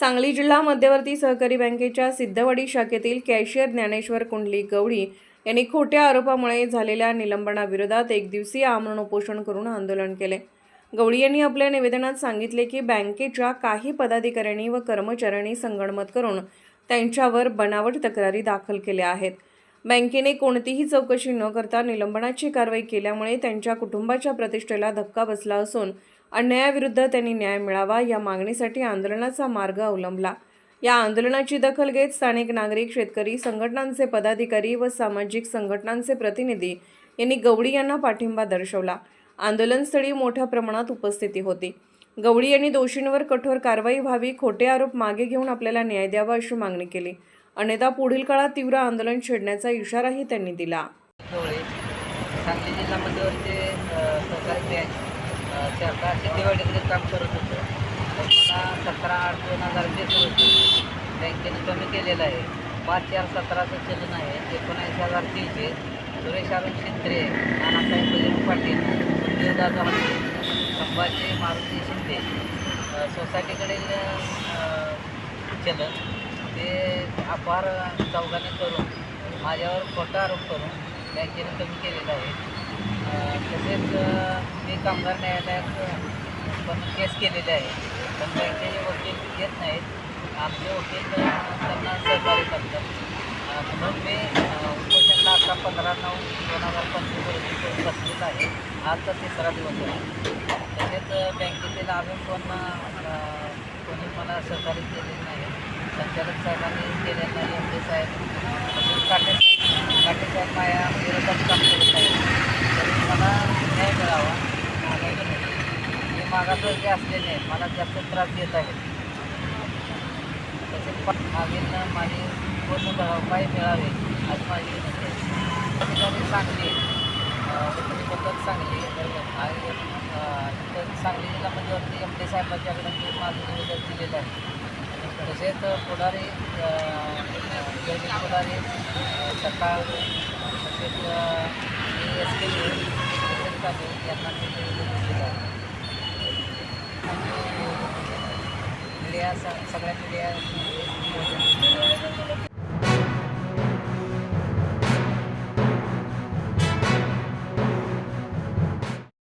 सांगली जिल्हा मध्यवर्ती सहकारी बँकेच्या सिद्धवाडी शाखेतील कॅशियर ज्ञानेश्वर कुंडली गवळी यांनी खोट्या आरोपामुळे झालेल्या निलंबनाविरोधात एक दिवसीय आमरण उपोषण करून आंदोलन केले. गवळी यांनी आपल्या निवेदनात सांगितले की बँकेच्या काही पदाधिकाऱ्यांनी व कर्मचाऱ्यांनी संगणमत करून त्यांच्यावर बनावट तक्रारी दाखल केल्या आहेत. बँकेने कोणतीही चौकशी न करता निलंबनाची कारवाई केल्यामुळे त्यांच्या कुटुंबाच्या प्रतिष्ठेला धक्का बसला असून अन्यायाविरुद्ध त्यांनी न्याय मिळावा या मागणीसाठी आंदोलनाचा मार्ग अवलंबला. या आंदोलनाची दखल घेत स्थानिक नागरिक शेतकरी संघटनांचे पदाधिकारी व सामाजिक संघटनांचे प्रतिनिधी यांनी गवळी यांना पाठिंबा दर्शवला. आंदोलनस्थळी मोठ्या प्रमाणात उपस्थिती होती. गवळी यांनी दोषींवर कठोर कारवाई व्हावी खोटे आरोप मागे घेऊन आपल्याला न्याय द्यावा अशी मागणी केली. अन्यथा पुढील काळात तीव्र आंदोलन छेडण्याचा इशाराही त्यांनी दिला. सरकार सांगली काम करत होतो. तर मला सतरा आठ दोन हजार बेतन बँकेने कमी केलेलं आहे. पाच चार सतराचं चलन आहे. एकोणावीस हजार तीनशे. सुरेश अरुण शिंद्रे नानासाहेब बजरंग पाटील देवदादा हत्ते संभाजी मारुती शिंदे. सोसायटीकडील चलन ते अपार चौघाने करून माझ्यावर खोटा आरोप करून बँकेने कमी केलेला आहे. तसेच मी कामगार न्यायालयात पण केस केलेली आहे पण बँकेचे वकील येत नाहीत. आमचे वकील त्यांना सहकार्य करतात. म्हणून मी उपोषणला आता पंधरा नऊ दोन हजार पंचवीस बसलेलं आहे आजचा तिसरा दिवस आहे. तसेच बँकेतील अजून पण कोणी मला सहकार्य केलेलं नाही. संचालक साहेबांनी केलेलं नाही एम डी साहेब तसेच काटे साहेब काटे साहेब माझ्या विरोधात काम करत आहे तरी मला न्याय मिळावा माझा विनंती. मी जे असलेले मला जास्त त्रास देत आहेत. तसेच पा- मागील माझी पूर्ण भरपाई मिळावी अशी माझी विनंती आहे. ठिकाणी सांगली बद्दल सांगली आणि सांगली जिल्हा वरती एम डी साहेबांच्याकडे मी माझं निवेदन दिलेलं आहे. तसेच पुढारी पुढारी सकाळ तसेच एस के यांना मी निवेदन दिलेलं आहे मीडिया स सगळ्या मीडिया